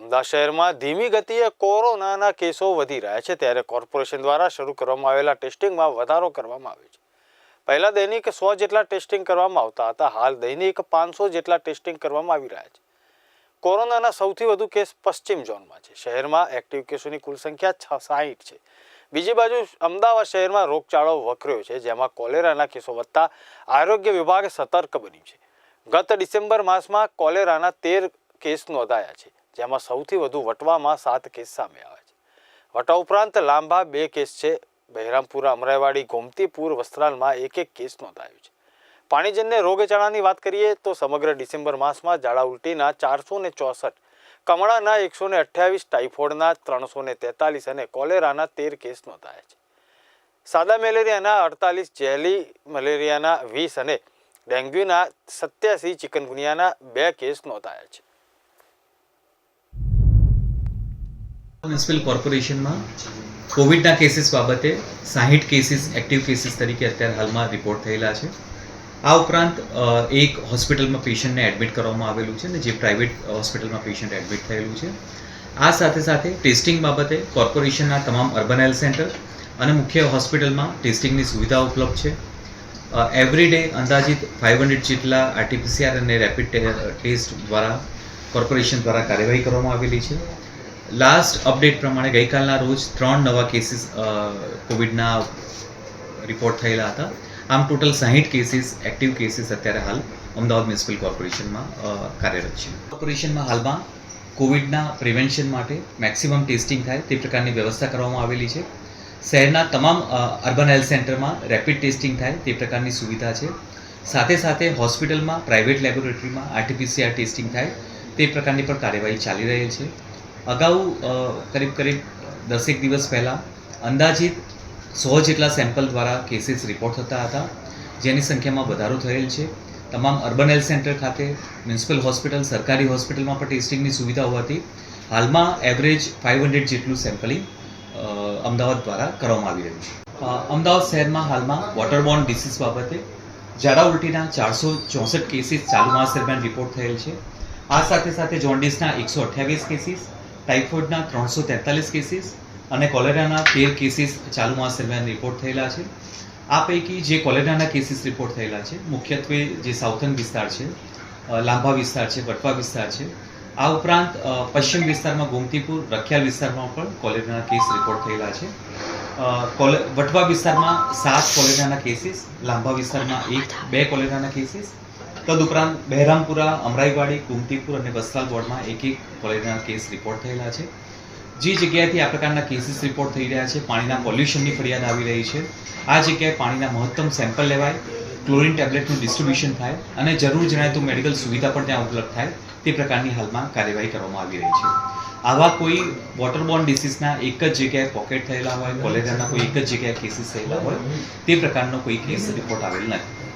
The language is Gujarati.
અમદાવાદ શહેરમાં ધીમી ગતિએ કોરોનાના કેસો વધી રહ્યા છે ત્યારે કોર્પોરેશન દ્વારા શરૂ કરવામાં આવેલા ટેસ્ટિંગમાં વધારો કરવામાં આવ્યો છે. પહેલાં દૈનિક સો જેટલા ટેસ્ટિંગ કરવામાં આવતા હતા, હાલ દૈનિક પાંચસો જેટલા ટેસ્ટિંગ કરવામાં આવી રહ્યા છે. કોરોનાના સૌથી વધુ કેસ પશ્ચિમ ઝોનમાં છે. શહેરમાં એક્ટિવ કેસોની કુલ સંખ્યા સાહીઠ છે. બીજી બાજુ અમદાવાદ શહેરમાં રોગચાળો વકર્યો છે, જેમાં કોલેરાના કેસો વધતા આરોગ્ય વિભાગ સતર્ક બન્યું છે. ગત ડિસેમ્બર માસમાં કોલેરાના તેર કેસ નોંધાયા છે. જેમાં સૌથી વધુ વટવામાં સાત કેસ સામે આવે છે. વટા ઉપરાંત લાંબા બે કેસ છે. બહેરામપુરા, અમરાઈવાડી, ગોમતીપુર વસ્ત્રાલમાં એક એક કેસ નોંધાયો છે. પાણીજન્ય રોગચાળાની વાત કરીએ તો સમગ્ર ડિસેમ્બર માસમાં ઝાડા ઉલટીના ચારસો ને ચોસઠ, કમળાના એકસો ને અઠ્યાવીસ ટાઇફોઇડના ત્રણસો ને તેતાલીસ અને કોલેરાના તેર કેસ નોંધાયા છે. સાદા મેલેરિયાના અડતાલીસ જેલી મલેરિયાના વીસ અને ડેન્ગ્યુના સત્યાસી, ચિકનગુનિયાના બે કેસ નોંધાયા છે. મ્યુનિસિપલ કોર્પોરેશનમાં કોવિડના કેસીસ બાબતે સાહીઠ કેસીસ એક્ટિવ કેસીસ તરીકે અત્યારે હાલમાં રિપોર્ટ થયેલા છે. આ ઉપરાંત એક હોસ્પિટલમાં પેશન્ટને એડમિટ કરવામાં આવેલું છે ને જે પ્રાઇવેટ હોસ્પિટલમાં પેશન્ટ એડમિટ થયેલું છે. આ સાથે સાથે ટેસ્ટિંગ બાબતે કોર્પોરેશનના તમામ અર્બન હેલ્થ સેન્ટર અને મુખ્ય હોસ્પિટલમાં ટેસ્ટિંગની સુવિધા ઉપલબ્ધ છે. એવરી ડે અંદાજિત ફાઇવ હંડ્રેડ જેટલા આરટીપીસીઆર અને રેપિડ ટેસ્ટ દ્વારા કોર્પોરેશન દ્વારા કાર્યવાહી કરવામાં આવેલી છે. લાસ્ટ અપડેટ પ્રમાણે ગઈકાલના રોજ ત્રણ નવા કેસીસ કોવિડના રિપોર્ટ થયેલા હતા. આમ ટોટલ સાહીઠ કેસીસ એક્ટિવ કેસીસ અત્યારે હાલ અમદાવાદ મ્યુનિસિપલ કોર્પોરેશનમાં કાર્યરત છે. કોર્પોરેશનમાં હાલમાં કોવિડના પ્રિવેન્શન માટે મેક્સિમમ ટેસ્ટિંગ થાય તે પ્રકારની વ્યવસ્થા કરવામાં આવેલી છે. શહેરના તમામ અર્બન હેલ્થ સેન્ટરમાં રેપિડ ટેસ્ટિંગ થાય તે પ્રકારની સુવિધા છે. સાથે સાથે હોસ્પિટલમાં પ્રાઇવેટ લેબોરેટરીમાં આરટીપીસીઆર ટેસ્ટિંગ થાય તે પ્રકારની પણ કાર્યવાહી ચાલી રહી છે. અગાઉ કરીબ કરીબ દસેક દિવસ પહેલાં અંદાજિત સો જેટલા સેમ્પલ દ્વારા કેસીસ રિપોર્ટ થતા હતા, જેની સંખ્યામાં વધારો થયેલ છે. તમામ અર્બન હેલ્થ સેન્ટર ખાતે મ્યુનિસિપલ હોસ્પિટલ સરકારી હોસ્પિટલમાં પણ ટેસ્ટિંગની સુવિધા હોવાથી હાલમાં એવરેજ ફાઇવ હંડ્રેડ જેટલું સેમ્પલિંગ અમદાવાદ દ્વારા કરવામાં આવી રહ્યું છે. અમદાવાદ શહેરમાં હાલમાં વોટરબોર્ન ડિસીઝ બાબતે ઝાડા ઉલટીના ચારસો ચોસઠ કેસીસ ચાલુ માસ દરમિયાન રિપોર્ટ થયેલ છે. આ સાથે સાથે જોન્ડિસના એકસો અઠ્યાવીસ કેસીસ ટાઇફોઇડના ત્રણસો તેતાલીસ કેસીસ અને કોલેરાના તેર કેસીસ ચાલુ માસ દરમિયાન રિપોર્ટ થયેલા છે. આ પૈકી જે કોલેરાના કેસીસ રિપોર્ટ થયેલા છે, મુખ્યત્વે જે સાઉથર્ન વિસ્તાર છે લાંબા વિસ્તાર છે, વટવા વિસ્તાર છે, આ ઉપરાંત પશ્ચિમ વિસ્તારમાં ગોમતીપુર, રખિયાલ વિસ્તારમાં પણ કોલેરાના કેસ રિપોર્ટ થયેલા છે. વટવા વિસ્તારમાં સાત કોલેરાના કેસીસ, લાંબા વિસ્તારમાં એક, બે કોલેરાના કેસીસ તદુપરાંત બહેરામપુરા, અમરાઈવાડી કુમતીપુર અને વસ્ત્રાલ વોર્ડમાં એક એક કોલેરાના કેસ રિપોર્ટ થયેલા છે. જે જગ્યાએથી આ પ્રકારના કેસીસ રિપોર્ટ થઈ રહ્યા છે, પાણીના પોલ્યુશનની ફરિયાદ આવી રહી છે. આ જગ્યાએ પાણીના મહત્તમ સેમ્પલ લેવાય ક્લોરિન ટેબ્લેટનું ડિસ્ટ્રીબ્યુશન થાય અને જરૂર જણાય તો મેડિકલ સુવિધા પણ ત્યાં ઉપલબ્ધ થાય તે પ્રકારની હાલમાં કાર્યવાહી કરવામાં આવી રહી છે. આવા કોઈ વોટરબોર્ન ડિસીઝના એક જ જગ્યાએ પોકેટ થયેલા હોય કોલેરાના કોઈ એક જ જગ્યાએ કેસીસ થયેલા હોય, તે પ્રકારનો કોઈ કેસ રિપોર્ટ આવેલ નથી.